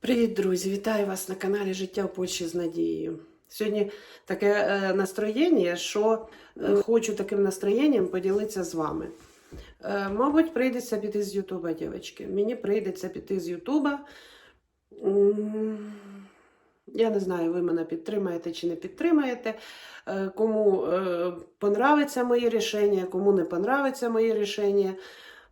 Привіт, друзі! Вітаю вас на каналі Життя в Польщі з Надією. Сьогодні таке е, настроєння, що е, хочу таким настроєнням поділитися з вами. Е, мабуть, прийдеться піти з Ютуба, дівчатки. Мені прийдеться піти з Ютуба. Я не знаю, ви мене підтримаєте чи не підтримаєте. Кому понравиться моє рішення, кому не понравиться моє рішення.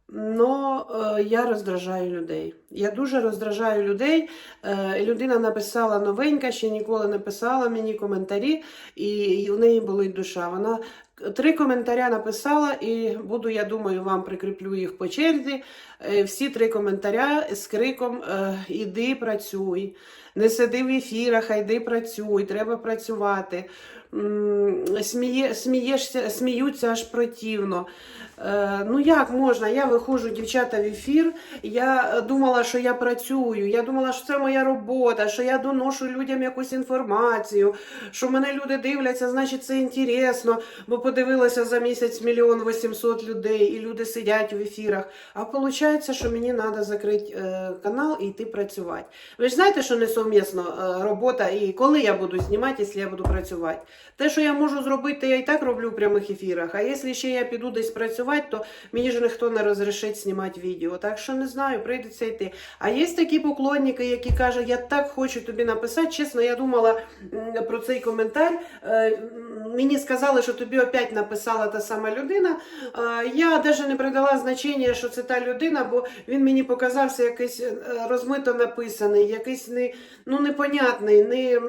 Но е, я роздражаю людей. Я дуже роздражаю людей. Е, людина написала новенька, ще ніколи не писала мені коментарі, і, і у неї болить душа. Вона три коментаря написала, і буду, я думаю, вам прикріплю їх по черзі. Е, всі три коментаря з криком е, Іди працюй, не сиди в ефірах, а йди працюй, треба працювати. Сміє, смієшся, сміються аж противно. Е, ну як можна? Я виходжу, дівчата, в ефір. Я е, думала, що я працюю. Я думала, що це моя робота, що я доношу людям якусь інформацію, що мене люди дивляться, значить це інтересно, бо подивилася за місяць мільйон вісімсот людей, і люди сидять в ефірах. А виходить, що мені треба закрити е, канал і йти працювати. Ви ж знаєте, що несовмісно робота і коли я буду знімати, якщо я буду працювати. Те, що я можу зробити, я і так роблю в прямих ефірах. А якщо ще я піду десь працювати, то мені ж ніхто не розрішить знімати відео. Так що не знаю, прийдеться йти. А є такі поклонники, які кажуть, я так хочу тобі написати. Чесно, я думала про цей коментар. Е, Мені сказали, що тобі опять написала та сама людина. Е, Я навіть не придала значення, що це та людина, бо він мені показався якийсь е, розмито написаний, якийсь не, ну, непонятний. Не...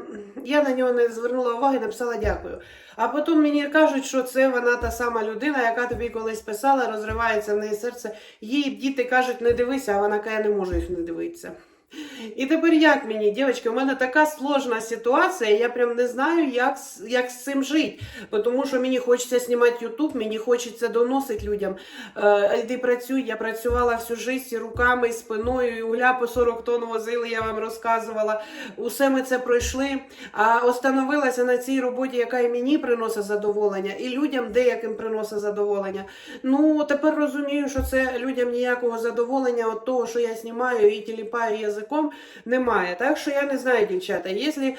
Я на нього не звернула уваги, написала дякую. А потім мені кажуть, що це вона та сама людина, яка тобі колись писала, розривається в неї серце. Їй діти кажуть, не дивися, а вона каже, я не можу їх не дивитися. І тепер як мені, дівчатки, у мене така сложна ситуація, я прям не знаю, як, як з цим жити. Тому що мені хочеться знімати Ютуб, мені хочеться доносити людям. Е, йди працюй, я працювала всю життя руками, спиною, і угля по 40 тонн возили, я вам розказувала. Усе ми це пройшли. А остановилася на цій роботі, яка і мені приносить задоволення, і людям деяким приносить задоволення. Ну, тепер розумію, що це людям ніякого задоволення від того, що я знімаю і тіліпаю язиком, немає. Так що я не знаю, дівчата, якщо е,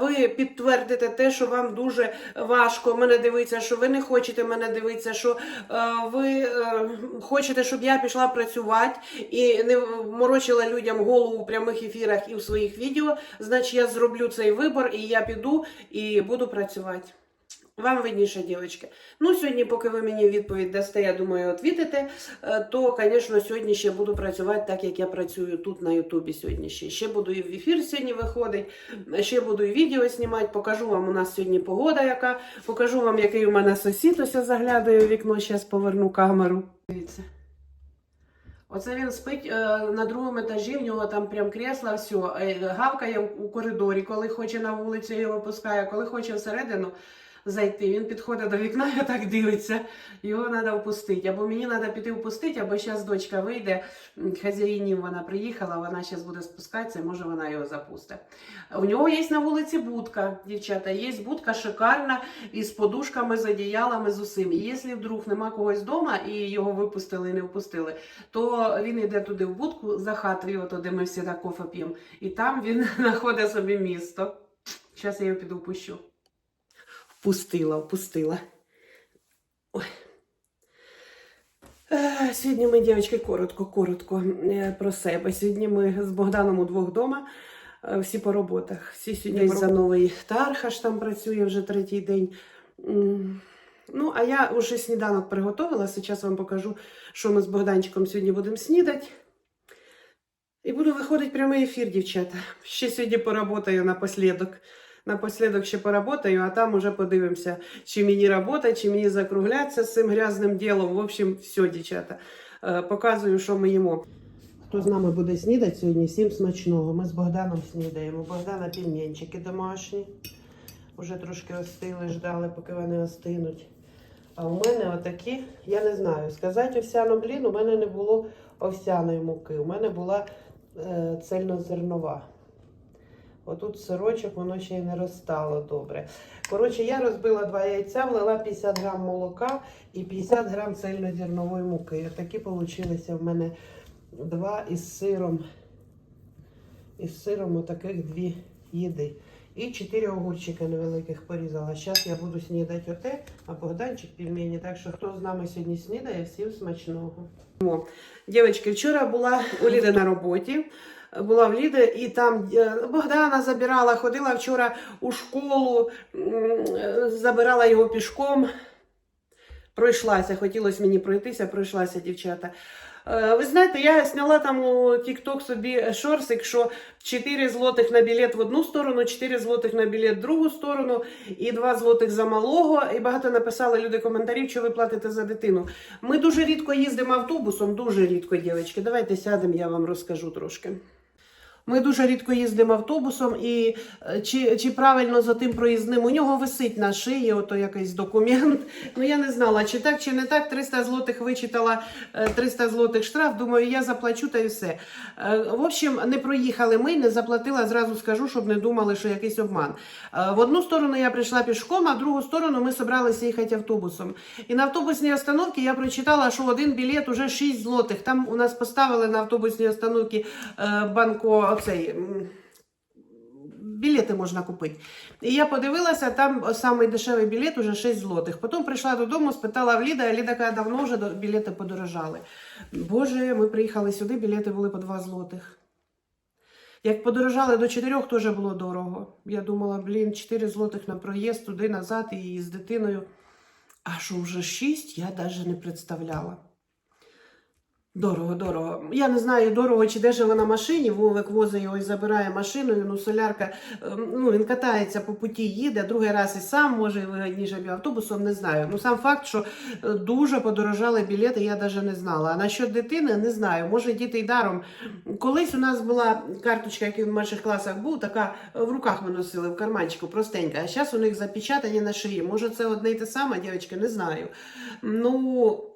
ви підтвердите те, що вам дуже важко мене дивитися, що ви не хочете мене дивитися, що е, ви е, хочете, щоб я пішла працювати і не морочила людям голову в прямих ефірах і в своїх відео, значить я зроблю цей вибір і я піду і буду працювати. Вам видніше, дівчатки. Ну, сьогодні, поки ви мені відповідь дасте, я думаю, відвітите, е, то, звісно, сьогодні ще буду працювати так, як я працюю тут на Ютубі сьогодні ще. Ще буду і в ефір сьогодні виходить, ще буду і відео знімати, покажу вам у нас сьогодні погода, яка, покажу вам, який у мене сусід, ось я заглядаю в вікно, зараз поверну камеру. Дивіться. Оце він спить е, на другому етажі, в нього там прям кресла, все, гавкає у коридорі, коли хоче на вулицю його пускає, коли хоче всередину зайти. Він підходить до вікна і так дивиться. Його треба впустити. Або мені треба піти впустити, або зараз дочка вийде, хазяїнів вона приїхала, вона зараз буде спускатися, може вона його запустить. У нього є на вулиці будка, дівчата, є будка шикарна із подушками, з одіялами, з усім. І якщо вдруг нема когось вдома і його випустили і не впустили, то він йде туди в будку за хатою, ото, де ми всі так кофе п'ємо, і там він знаходить собі місто. Зараз я його піду впущу. Впустила, впустила. Ой. Е, Сьогодні ми, дівчатки, коротко, коротко е, про себе. Сьогодні ми з Богданом удвох вдома. е, Всі по роботах. Всі сьогодні за новий Тархаш там працює вже третій день. Ну, а я вже сніданок приготувала. Зараз вам покажу, що ми з Богданчиком сьогодні будемо снідати. І буду виходити прямий ефір, дівчата. Ще сьогодні поработаю напослідок. Напослідок ще поработаю, а там уже подивимося, чи мені робота, чи мені закруглятися з цим грязним ділом. В общем, все, дівчата. Е, Показую, що ми їмо. Хто з нами буде снідати сьогодні? Всім смачного. Ми з Богданом снідаємо. Богдана пельменчики домашні. Уже трошки остили, ждали, поки вони остинуть. А у мене отакі, я не знаю, сказати овсяну блін, у мене не було овсяної муки. У мене була е, цельнозернова. Отут сирочок, воно ще й не розстало добре. Коротше, я розбила два яйця, влила 50 грам молока і 50 грам цельнозернової муки. Такі получилися в мене два із сиром і з сиром отаких дві їди. І чотири огурчика невеликих порізала. Зараз я буду снідати оте, а Богданчик пельмені. Так що хто з нами сьогодні снідає, всім смачного. Дівчатки, вчора була у Ліди на роботі. Була в Ліди, і там е, Богдана забирала, ходила вчора у школу, е, забирала його пішком. Пройшлася, хотілося мені пройтися, пройшлася дівчата. Е, Ви знаєте, я зняла там у TikTok собі шорсик, що 4 злотих на білет в одну сторону, 4 злотих на білет в другу сторону і 2 злотих за малого. І багато написали люди коментарів, що ви платите за дитину. Ми дуже рідко їздимо автобусом, дуже рідко, дівчатки. Давайте сядемо, я вам розкажу трошки. Ми дуже рідко їздимо автобусом, і е, чи, чи правильно за тим проїзним у нього висить на шиї, ото якийсь документ. Ну я не знала, чи так, чи не так. 300 злотих вичитала, е, 300 злотих штраф. Думаю, я заплачу та і все. Е, В общем, не проїхали ми, не заплатила. Зразу скажу, щоб не думали, що якийсь обман. Е, В одну сторону я прийшла пішком, а в другу сторону ми собралися їхати автобусом. І на автобусній остановці я прочитала, що один білет уже 6 злотих. Там у нас поставили на автобусній остановці е, банко оцей. Білети можна купити. І я подивилася, там самий дешевий білет уже 6 злотих. Потім прийшла додому, спитала в Ліда, а Ліда каже, давно вже білети подорожали. Боже, ми приїхали сюди, білети були по 2 злотих. Як подорожали до 4, теж було дорого. Я думала, блін, 4 злотих на проїзд туди назад і з дитиною. А що вже 6, я навіть не представляла. Дорого, дорого. Я не знаю, дорого чи дешево на машині. Вовик возить його і забирає машиною. Ну, солярка, ем, ну він катається по путі, їде, другий раз і сам може і б автобусом, не знаю. Ну сам факт, що е, дуже подорожали білети, я навіть не знала. А насчет дитини не знаю. Може, діти й даром. Колись у нас була карточка, яка в перших класах був, така е, в руках ми носили в карманчику, простенька. А зараз у них запечатані на шиї. Може, це одне й те саме, дівчатки, не знаю. Ну.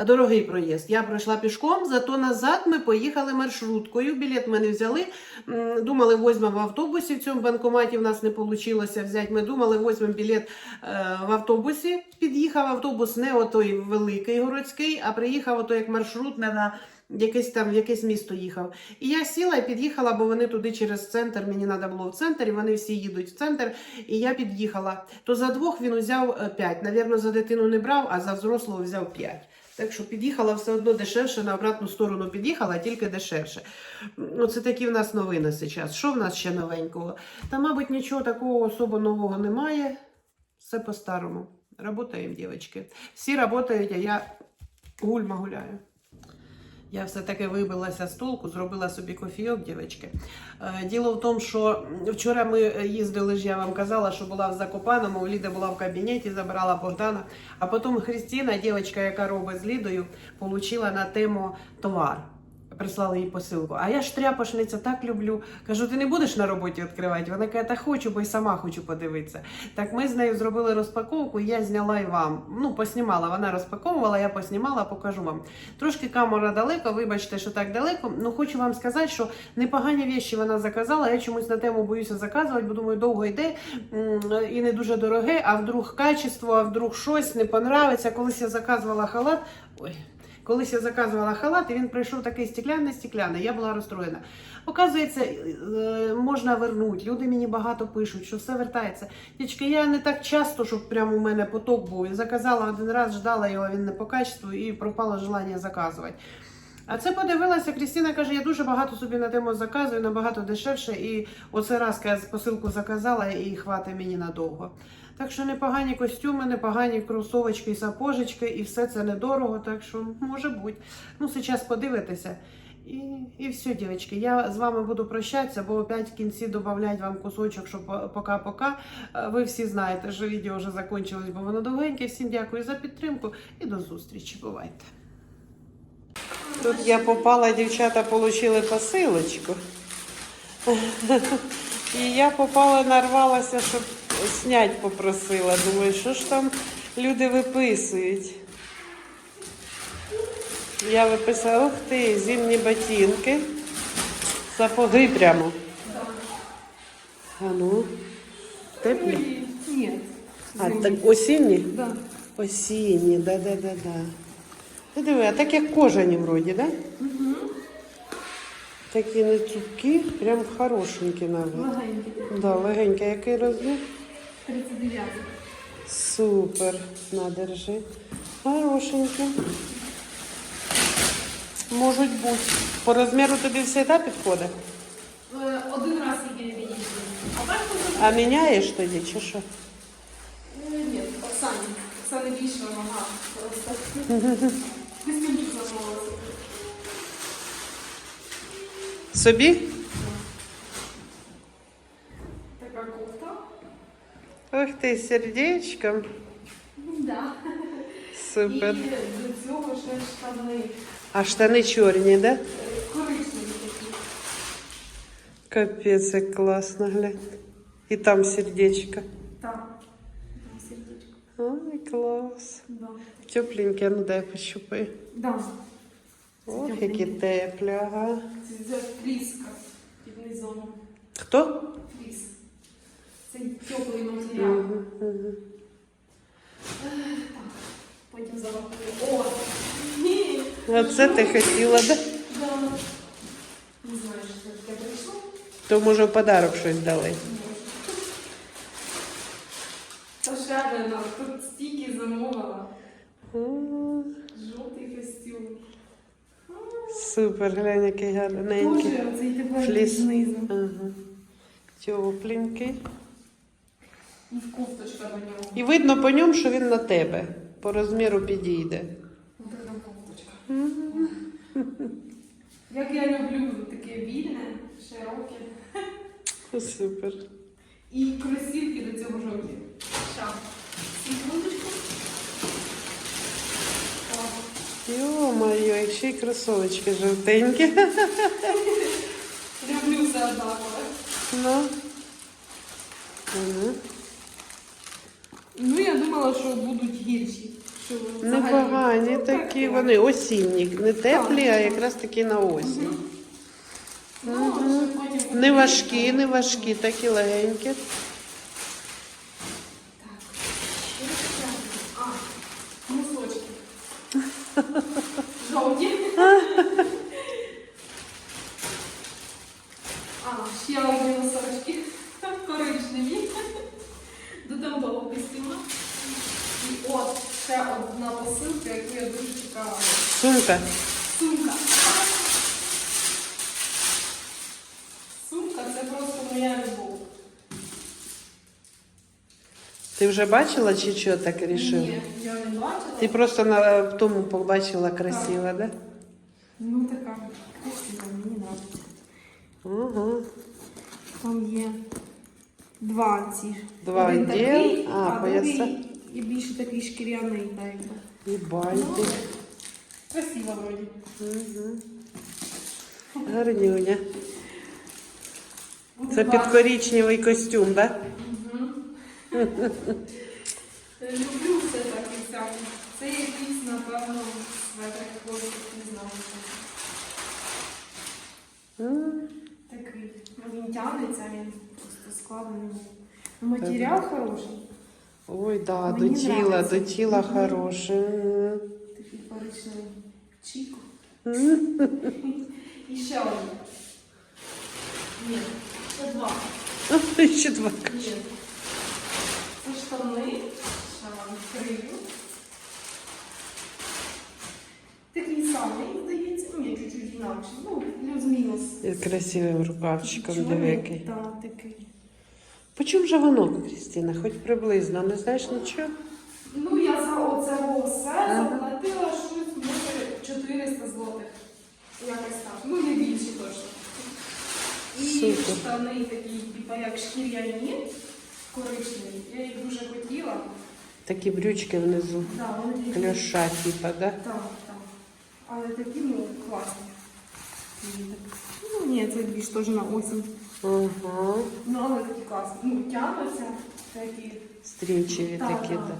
Дорогий проїзд. Я пройшла пішком, зато назад ми поїхали маршруткою. Білет ми не взяли. Думали, візьмемо в автобусі. В цьому банкоматі в нас не вийшло взяти. Ми думали, візьмемо білет е, в автобусі. Під'їхав автобус не отой великий городський, а приїхав ото як маршрутне на якесь там якесь місто їхав. І я сіла і під'їхала, бо вони туди через центр. Мені треба було в центр, і вони всі їдуть в центр. І я під'їхала. То за двох він узяв 5. Навірно, за дитину не брав, а за взрослого взяв 5. Так що під'їхала все одно дешевше, на обратну сторону під'їхала, тільки дешевше. Ну, це такі в нас новини зараз. Що в нас ще новенького? Та, мабуть, нічого такого особо нового немає. Все по-старому. Работаємо, дівчатки. Всі працюють, а я гульма гуляю. Я все-таки вибилася з толку, зробила собі кофійок, дівчатки. Е, Діло в тому, що вчора ми їздили ж, я вам казала, що була в Закопаному, Ліда була в кабінеті, забрала Богдана. А потім Христина, дівчинка, яка робить з Лідою, отримала на тему товар. Прислали їй посилку. А я ж тряпошниця так люблю. Кажу, ти не будеш на роботі відкривати? Вона каже, та хочу, бо й сама хочу подивитися. Так ми з нею зробили розпаковку, я зняла і вам. Ну, поснімала. Вона розпаковувала, я поснімала, покажу вам. Трошки камера далеко, вибачте, що так далеко. Ну хочу вам сказати, що непогані віші вона заказала. Я чомусь на тему боюся заказувати, бо думаю, довго йде і не дуже дороге. А вдруг качество, а вдруг щось не понравиться. Колись я заказувала халат. Ой. Колись я заказувала халат, і він прийшов такий стекляний стекляний Я була розстроєна. Оказується, е, можна вернути. Люди мені багато пишуть, що все вертається. Дічки, я не так часто, щоб прямо у мене поток був. Я заказала один раз, ждала його, він не по качеству, і пропало желання заказувати. А це подивилася, Крістіна каже, я дуже багато собі на тему заказую, набагато дешевше. І оце раз я посилку заказала і хватить мені надовго. Так що непогані костюми, непогані кросовочки і сапожечки, і все це недорого, так що може бути. Ну, зараз подивитися. І, і все, дівчатки, я з вами буду прощатися, бо опять в кінці додають вам кусочок, що пока-пока. Е, Ви всі знаєте, що відео вже закінчилось, бо воно довгеньке. Всім дякую за підтримку і до зустрічі. Бувайте. Тут я попала, дівчата отримали посилочку. І я попала, нарвалася, щоб снять попросила. Думаю, що ж там люди виписують. Я виписала, ух ти, зимні ботинки. Сапоги прямо. А ну, теплі? Нет. А, так осінні? Да. Осінні, да-да-да-да. Ти диви, а так як кожані вроді, да? Такі не цупкі, прям хорошенькі навіть. Легенький. Да, легенькі. Який розмір? 39. Супер. На, держи. Хорошенькі. Можуть бути. По розміру тобі завжди підходить? Е, Один раз не відійшли. А так А міняєш тоді чи що? Ні, Оксані. Оксани більше нога. Просто. Собі? Ох ти, сердечком. Ну, да. Супер. І до цього ще штани. А штани чорні, да? Коричневі такі. Капець, як класно, глянь. І там сердечко. Так. Там сердечко. Ой, клас. Да. Тепленьке, ну дай пощупай. Да. Ох, які теплі, ага. Це за фліска під низом. Хто? Фліс. Це теплий матеріал. Угу, угу. Потім зарахую. О! Ні! Оце ти хотіла, да? Да. Не знаю, що це таке прийшло. То може в подарок щось дали. Та шарена, тут стільки замовила. Жовтий костюм. Супер, глянь, який гарненький. Боже, оцей тепер знизу. Ага. І кофточка до нього. І видно по ньому, що він на тебе. По розміру підійде. Ось така кофточка. Як я люблю таке вільне, широке. Супер. І кросівки до цього жовті. Ща. Секундочку. Йо-моє, ще й кросовочки жовтенькі. Люблю все однакове. Ну. Угу. Думала, що будуть гірші. Що взагалі- Непогані Ну, такі, так, вони осінні, не теплі, а якраз такі на осінь. Ну, що потім Не важкі, не важкі, такі легенькі. Так. А, носочки. Жовті. А, ще одні носочки. Коричневі. До того костюма. І от ще одна посилка, яку я дуже чекала. Сумка. Сумка. Сумка це просто моя любов. Ти вже бачила чи що так вирішив? Ні, я не бачила. Ти просто на в тому побачила красиво, так? Да? Ну така красива, мені подобається. Угу. Там є два ці. Два Один відділ, такий, а, пояса. другий і більше такий шкіряний, так. І бальти. Красиво вроді. Угу. Гарнюня. Це під гарно. коричневий костюм, так? Мгм. Люблю все так і всяке. Це якийсь, напевно, светр не знаю. Такий. Ну, Він тягнеться, він просто складений. Ну, Матеріал хороший. Ой, да, Мені до тіла, до тіла хороше. Такий коричневий чік. І ще один. Ні, ще два. Ще два. Ні. Це штани. Ще вам відкрию. Такий самий, здається. Ні, чуть-чуть інакше. Ну, плюс-мінус. І красивим рукавчиком диви. Так, такий. По чому же воно, Крістіна? Хоч приблизно, не знаєш нічого? Ну, я за оце все заплатила щось, може, 400 злотих. Якось так. Ну, не більше точно. І Супер. штани такі, типу, як шкіряні, коричневі. Я їх дуже хотіла. Такі брючки внизу. Да, вони такі. Кльоша, типа, да? Так, так. Але такі, ну, класні. Ну, ні, це більш теж на осінь. Ага. Ну, але такі класні. Ну, тягнуться, такі. Стрічеві Так, такі, так. так.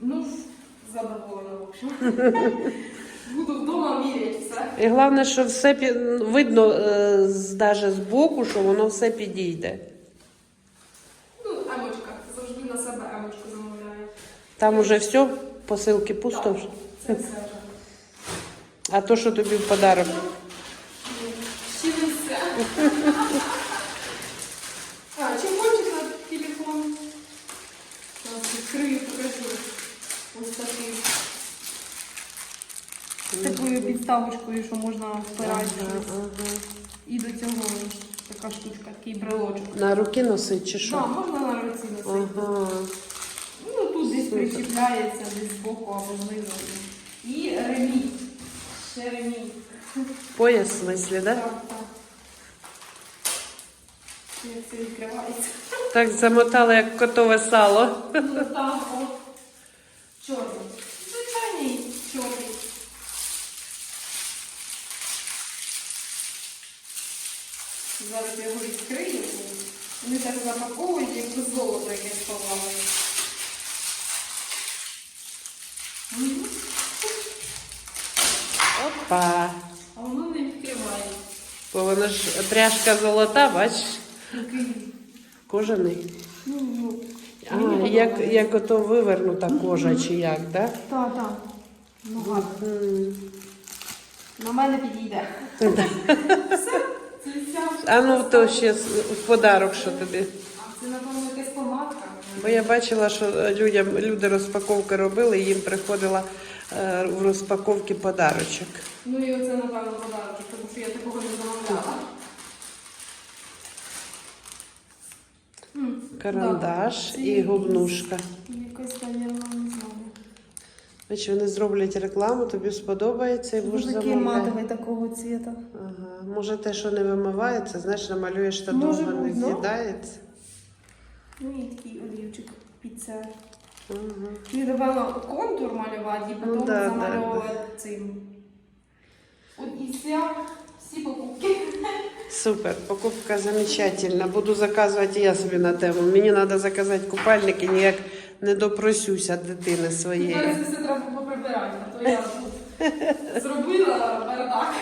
Ну, задоволена, в общем. Буду вдома міряти все. І головне, що все пі- видно е, з- даже з боку, що воно все підійде. Ну, емочка. Завжди на себе емочку замовляю. Там уже все, посилки пусто. Так. Це все вже. А то, що тобі в подарок. А, чехольчик на телефон. Зараз відкрию, покажу. Ось такий. З такою підставочкою, що можна впирати щось. І до цього така штучка, такий брелочок. На руки носить чи Так, що? можна на руці носити. Ага. Ну тут десь Супер. причіпляється, десь збоку або знизу. І ремінь. Ще ремінь. Пояс в смислі, да? Так, так. Як це відкривається. Так замотали, як котове сало. Там чорний. Звичайний чорний. Зараз я його відкрию. Вони так запаковують, як золото якесь ховали. Опа. А воно не відкриває. Бо воно ж пряжка золота, бачиш. Кожаний. Ну, ну. А, Мені як, подобається. як ото вивернута кожа чи як, так? Так, так. Ну гарно. М. На мене підійде. Все. Це вся. А ну то ще з- в подарок, що тобі. А це, напевно, якась помадка. Бо я бачила, що людям люди розпаковки робили, і їм приходила е, в розпаковці подарочок. Ну і оце, напевно, подарочок, тому що я такого не замовляла. М, Карандаш і губнушка. Якась, мабуть, не знаю. Бачиш, вони зроблять рекламу, тобі сподобається і будеш такий замовляти. матовий такого цвіта. Ага. Може те, що не вимивається, знаєш, намалюєш, Може довго не бути, ну. з'їдається. Ну і такий олівчик під це. Ага. І, напевно, контур малювати і Ну, потім да, да, замальовувати цим. От і покупки. Супер, покупка замечательна. Буду заказувати я собі на тему. Мені треба заказати купальники, ніяк не допросюся дитини своєї. Зараз все треба поприбирати, а то я тут зробила бардак.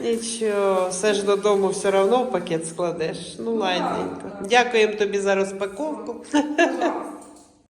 Нічого, все ж додому все одно в пакет складеш. Ну, ладненько. Дякуємо тобі за розпаковку. Пожалуйста.